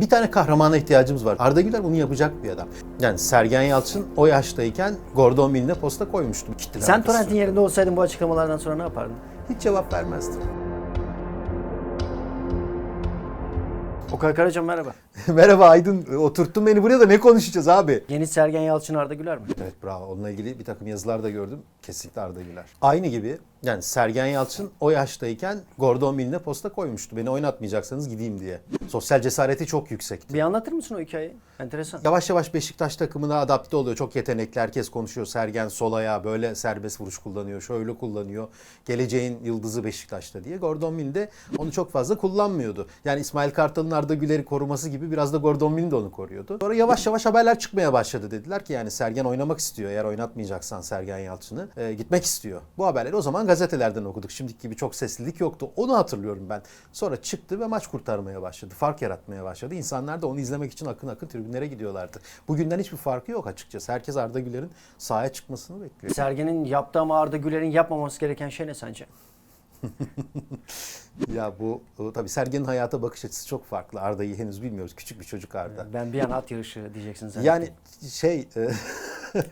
Bir tane kahramana ihtiyacımız var. Arda Güler bunu yapacak bir adam. Yani Sergen Yalçın o yaştayken Gordon Mill'e posta koymuştu. Kitleler Sen. Torrent'in yerinde olsaydın bu açıklamalardan sonra ne yapardın? Hiç cevap vermezdim. Okay Karacan merhaba. Merhaba Aydın. Oturttun beni buraya da ne konuşacağız abi? Yeni Sergen Yalçın Arda Güler mi? Evet bravo. Onunla ilgili bir takım yazılar da gördüm. Kesinlikle Arda Güler. Aynı gibi yani Sergen Yalçın o yaştayken Gordon Mill'e posta koymuştu. Beni oynatmayacaksanız gideyim diye. Sosyal cesareti çok yüksekti. Bir anlatır mısın o hikayeyi? Enteresan. Yavaş yavaş Beşiktaş takımına adapte oluyor. Çok yetenekli. Herkes konuşuyor. Sergen sol ayağı böyle serbest vuruş kullanıyor. Şöyle kullanıyor. Geleceğin yıldızı Beşiktaş'ta diye. Gordon Mill de onu çok fazla kullanmıyordu. Yani İsmail Kartal'ın Arda Güler'i koruması gibi biraz da Gordon Mill de onu koruyordu. Sonra yavaş yavaş haberler çıkmaya başladı. Dediler ki yani Sergen oynamak istiyor. Eğer oynatmayacaksan Sergen Yalçın'ı e, gitmek istiyor. Bu haberleri o zaman gazetelerden okuduk. Şimdiki gibi çok seslilik yoktu. Onu hatırlıyorum ben. Sonra çıktı ve maç kurtarmaya başladı. Fark yaratmaya başladı. İnsanlar da onu izlemek için akın akın tribünlere gidiyorlardı. Bugünden hiçbir farkı yok açıkçası. Herkes Arda Güler'in sahaya çıkmasını bekliyor. Sergen'in yaptığı ama Arda Güler'in yapmaması gereken şey ne sence? Ya bu tabii Sergen'in hayata bakış açısı çok farklı. Arda'yı henüz bilmiyoruz. Küçük bir çocuk Arda. Ben bir an at yarışı diyeceksin sen. Yani şey e,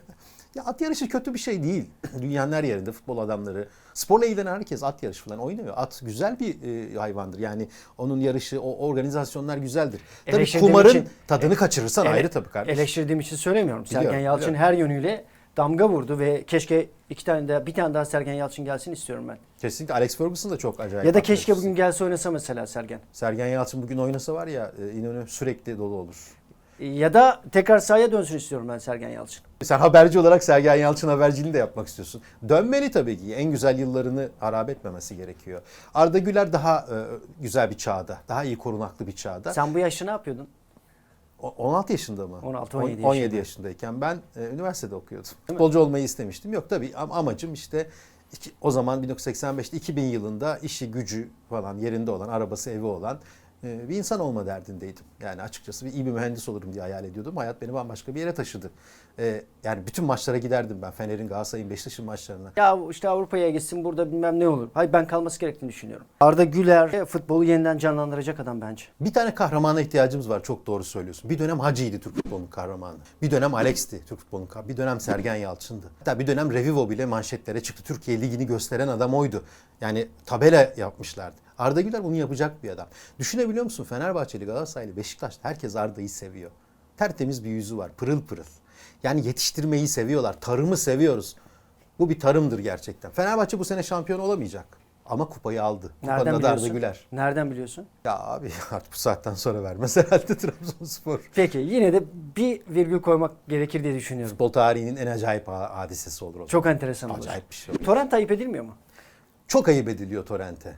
ya at yarışı kötü bir şey değil. Dünyanın her yerinde futbol adamları, sporla ilgilenen herkes at yarışı falan oynuyor. At güzel bir e, hayvandır. Yani onun yarışı, o organizasyonlar güzeldir. Tabii kumarın için- tadını kaçırırsan Ele- ayrı tabii kardeşim. Eleştirdiğim için söylemiyorum. Biliyorum, Sergen Yalçın biliyorum. her yönüyle damga vurdu ve keşke iki tane daha bir tane daha Sergen Yalçın gelsin istiyorum ben. Kesinlikle Alex Ferguson da çok acayip. Ya da keşke bugün gelse oynasa mesela Sergen. Sergen Yalçın bugün oynasa var ya e, İnönü sürekli dolu olur. Ya da tekrar sahaya dönsün istiyorum ben Sergen Yalçın. Sen haberci olarak Sergen Yalçın haberciliğini de yapmak istiyorsun. Dönmeli tabii ki. En güzel yıllarını harap etmemesi gerekiyor. Arda Güler daha e, güzel bir çağda. Daha iyi korunaklı bir çağda. Sen bu yaşta ne yapıyordun? O- 16 yaşında mı? 16, On- 17 17 yaşında. yaşındayken ben e, üniversitede okuyordum. Futbolcu olmayı istemiştim. Yok tabii am- amacım işte iki- o zaman 1985'te 2000 yılında işi gücü falan yerinde olan, arabası evi olan bir insan olma derdindeydim. Yani açıkçası bir iyi bir mühendis olurum diye hayal ediyordum. Hayat beni bambaşka bir yere taşıdı. E, yani bütün maçlara giderdim ben. Fener'in, Galatasaray'ın, Beşiktaş'ın maçlarına. Ya işte Avrupa'ya gitsin burada bilmem ne olur. Hayır ben kalması gerektiğini düşünüyorum. Arda Güler futbolu yeniden canlandıracak adam bence. Bir tane kahramana ihtiyacımız var. Çok doğru söylüyorsun. Bir dönem Hacı'ydı Türk futbolunun kahramanı. Bir dönem Alex'ti Türk futbolunun kahramanı. Bir dönem Sergen Yalçın'dı. Hatta bir dönem Revivo bile manşetlere çıktı. Türkiye Ligi'ni gösteren adam oydu. Yani tabela yapmışlardı. Arda Güler bunu yapacak bir adam. Düşünebiliyor musun? Fenerbahçeli, Galatasaraylı, Beşiktaş herkes Arda'yı seviyor. Tertemiz bir yüzü var. Pırıl pırıl. Yani yetiştirmeyi seviyorlar. Tarımı seviyoruz. Bu bir tarımdır gerçekten. Fenerbahçe bu sene şampiyon olamayacak. Ama kupayı aldı. Kupanın Nereden adı Arda biliyorsun? Güler. Nereden biliyorsun? Ya abi artık bu saatten sonra vermez herhalde Trabzonspor. Peki yine de bir virgül koymak gerekir diye düşünüyorum. Futbol tarihinin en acayip ha- hadisesi olur o. Çok enteresan olur. acayip bir şey olur. Torrent ayıp edilmiyor mu? Çok ayıp ediliyor Torrent'e.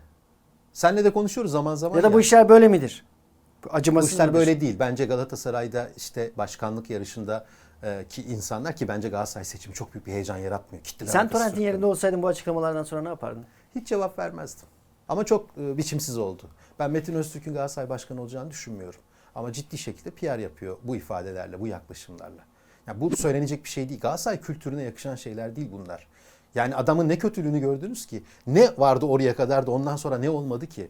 Senle de konuşuyoruz zaman zaman. Ya da bu işler böyle midir? Bu Bu Acımasız işler mıdır? böyle değil. Bence Galatasaray'da işte başkanlık yarışında e, ki insanlar ki bence Galatasaray seçimi çok büyük bir heyecan yaratmıyor. Kitleler Sen Torrent'in yerinde olsaydın bu açıklamalardan sonra ne yapardın? Hiç cevap vermezdim. Ama çok e, biçimsiz oldu. Ben Metin Öztürk'ün Galatasaray Başkanı olacağını düşünmüyorum. Ama ciddi şekilde PR yapıyor bu ifadelerle, bu yaklaşımlarla. Yani bu söylenecek bir şey değil. Galatasaray kültürüne yakışan şeyler değil bunlar. Yani adamın ne kötülüğünü gördünüz ki? Ne vardı oraya kadar da ondan sonra ne olmadı ki?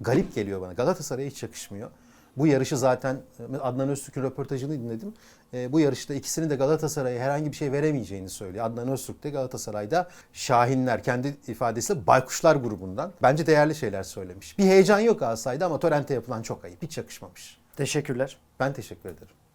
Garip geliyor bana. Galatasaray'a hiç yakışmıyor. Bu yarışı zaten Adnan Öztürk'ün röportajını dinledim. E, bu yarışta ikisinin de Galatasaray'a herhangi bir şey veremeyeceğini söylüyor. Adnan Öztürk de Galatasaray'da Şahinler kendi ifadesiyle Baykuşlar grubundan. Bence değerli şeyler söylemiş. Bir heyecan yok Galatasaray'da ama Torrent'e yapılan çok ayıp. Hiç yakışmamış. Teşekkürler. Ben teşekkür ederim.